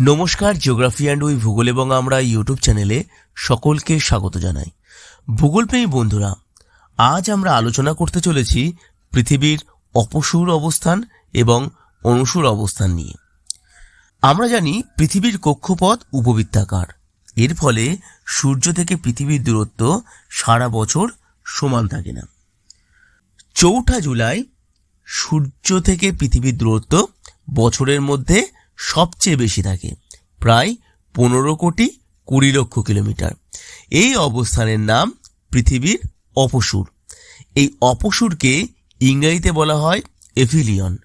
নমস্কার geography and ওই ভূগোল এবং আমরা ইউটিউব চ্যানেলে সকলকে স্বাগত জানাই। ভূগোলপ্রেমী বন্ধুরা, আজ আমরা আলোচনা করতে চলেছি পৃথিবীর অপসূর অবস্থান এবং অনুসূর অবস্থান নিয়ে। আমরা জানি পৃথিবীর কক্ষপথ উপবৃত্তাকার। এর ফলে সূর্য থেকে পৃথিবীর দূরত্ব সারা বছর সমান থাকে না। চৌঠা জুলাই সূর্য থেকে পৃথিবীর দূরত্ব বছরের মধ্যে সবচেয়ে বেশি থাকে, প্রায় পনেরো কোটি কুড়ি লক্ষ কিলোমিটার। এই অবস্থানের নাম পৃথিবীর অপসূর। এই অপসূরকে ইংরেজিতে বলা হয় এফিলিয়ন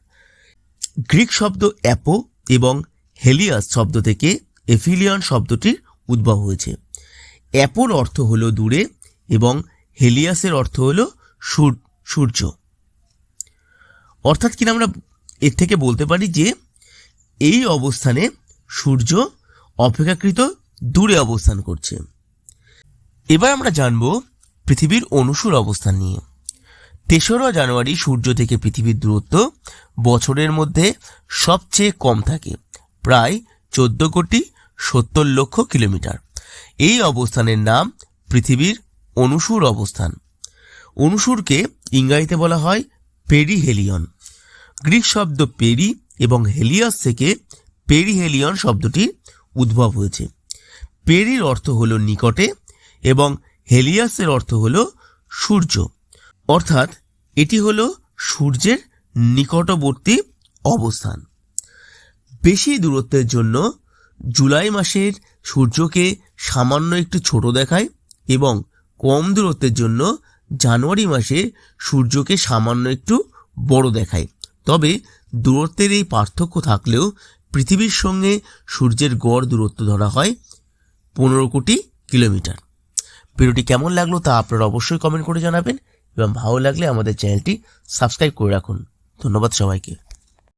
গ্রিক শব্দ অ্যাপো এবং হেলিয়াস শব্দ থেকে এফিলিয়ন শব্দটির উদ্ভব হয়েছে। অ্যাপোর অর্থ হলো দূরে এবং হেলিয়াসের অর্থ হলো সূর- সূর্য। অর্থাৎ কিনা আমরা এর থেকে বলতে পারি যে এই অবস্থানে সূর্য অপেক্ষাকৃত দূরে অবস্থান করছে। এবার আমরা জানব পৃথিবীর অনুসূর অবস্থান নিয়ে। তেসরা জানুয়ারি সূর্য থেকে পৃথিবীর দূরত্ব বছরের মধ্যে সবচেয়ে কম থাকে, প্রায় চোদ্দ কোটি সত্তর লক্ষ কিলোমিটার। এই অবস্থানের নাম পৃথিবীর অনুসূর অবস্থান। অনুসূরকে ইংরাজিতে বলা হয় পেরিহেলিয়ন। গ্রিক শব্দ পেরি এবং হেলিয়াস থেকে পেরিহেলিয়ন শব্দটির উদ্ভব হয়েছে। পেরির অর্থ হলো নিকটে এবং হেলিয়াসের অর্থ হলো সূর্য। অর্থাৎ এটি হলো সূর্যের নিকটবর্তী অবস্থান। বেশি দূরত্বের জন্য জুলাই মাসের সূর্যকে সামান্য একটু ছোট দেখায় এবং কম দূরত্বের জন্য জানুয়ারি মাসে সূর্যকে সামান্য একটু বড় দেখায়। তবে দূরত্বের এই পার্থক্য থাকলেও পৃথিবীর সঙ্গে সূর্যের গড় দূরত্ব ধরা হয় পনেরো কোটি কিলোমিটার। ভিডিওটি কেমন লাগল তা আপনারা অবশ্যই কমেন্ট করে জানাবেন। এবং ভালো লাগলে আমাদের চ্যানেলটি সাবস্ক্রাইব করে রাখুন। ধন্যবাদ সবাইকে।